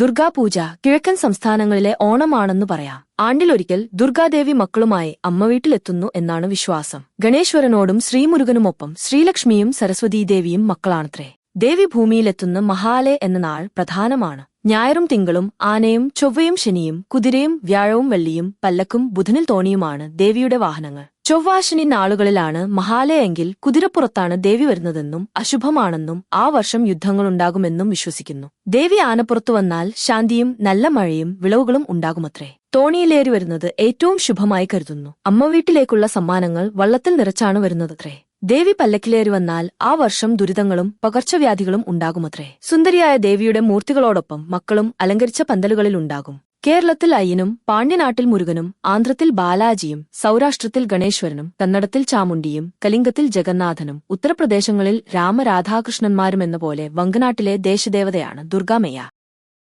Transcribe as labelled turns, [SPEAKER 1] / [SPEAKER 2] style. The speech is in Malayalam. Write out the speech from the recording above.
[SPEAKER 1] ദുർഗാപൂജ കിഴക്കൻ സംസ്ഥാനങ്ങളിലെ ഓണമാണെന്ന് പറയാം. ആണ്ടിലൊരിക്കൽ ദുർഗാദേവി മക്കളുമായി അമ്മ വീട്ടിലെത്തുന്നു എന്നാണ് വിശ്വാസം. ഗണേശ്വരനോടും ശ്രീമുരുകനുമൊപ്പം ശ്രീലക്ഷ്മിയും സരസ്വതീദേവിയും മക്കളാണത്രേ. ദേവി ഭൂമിയിലെത്തുന്ന മഹാലെ എന്ന നാൾ പ്രധാനമാണ്. ഞായറും തിങ്കളും ആനയും ചൊവ്വയും ശനിയും കുതിരയും വ്യാഴവും വെള്ളിയും പല്ലക്കും ബുധനിൽ തോണിയുമാണ് ദേവിയുടെ വാഹനങ്ങൾ. ചൊവ്വാശനി നാളുകളിലാണ് മഹാലയെങ്കിൽ കുതിരപ്പുറത്താണ് ദേവി വരുന്നതെന്നും അശുഭമാണെന്നും ആ വർഷം യുദ്ധങ്ങളുണ്ടാകുമെന്നും വിശ്വസിക്കുന്നു. ദേവി ആനപ്പുറത്തു വന്നാൽ ശാന്തിയും നല്ല മഴയും വിളവുകളും ഉണ്ടാകുമത്രേ. തോണിയിലേറി വരുന്നത് ഏറ്റവും ശുഭമായി കരുതുന്നു. അമ്മ വീട്ടിലേക്കുള്ള സമ്മാനങ്ങൾ വള്ളത്തിൽ നിറച്ചാണ് വരുന്നതത്രേ. ദേവി പല്ലക്കിലേറി വന്നാൽ ആ വർഷം ദുരിതങ്ങളും പകർച്ചവ്യാധികളും ഉണ്ടാകുമത്രേ. സുന്ദരിയായ ദേവിയുടെ മൂർത്തികളോടൊപ്പം മക്കളും അലങ്കരിച്ച പന്തലുകളിൽ ഉണ്ടാകും. കേരളത്തിൽ അയ്യനും പാണ്ഡ്യനാട്ടിൽ മുരുകനും ആന്ധ്രത്തിൽ ബാലാജിയും സൗരാഷ്ട്രത്തിൽ ഗണേശ്വരനും കന്നഡത്തിൽ ചാമുണ്ടിയും കലിംഗത്തിൽ ജഗന്നാഥനും ഉത്തർപ്രദേശങ്ങളിൽ രാമരാധാകൃഷ്ണന്മാരും എന്ന പോലെ വങ്കനാട്ടിലെ ദേശദേവതയാണ് ദുർഗാമയ്യ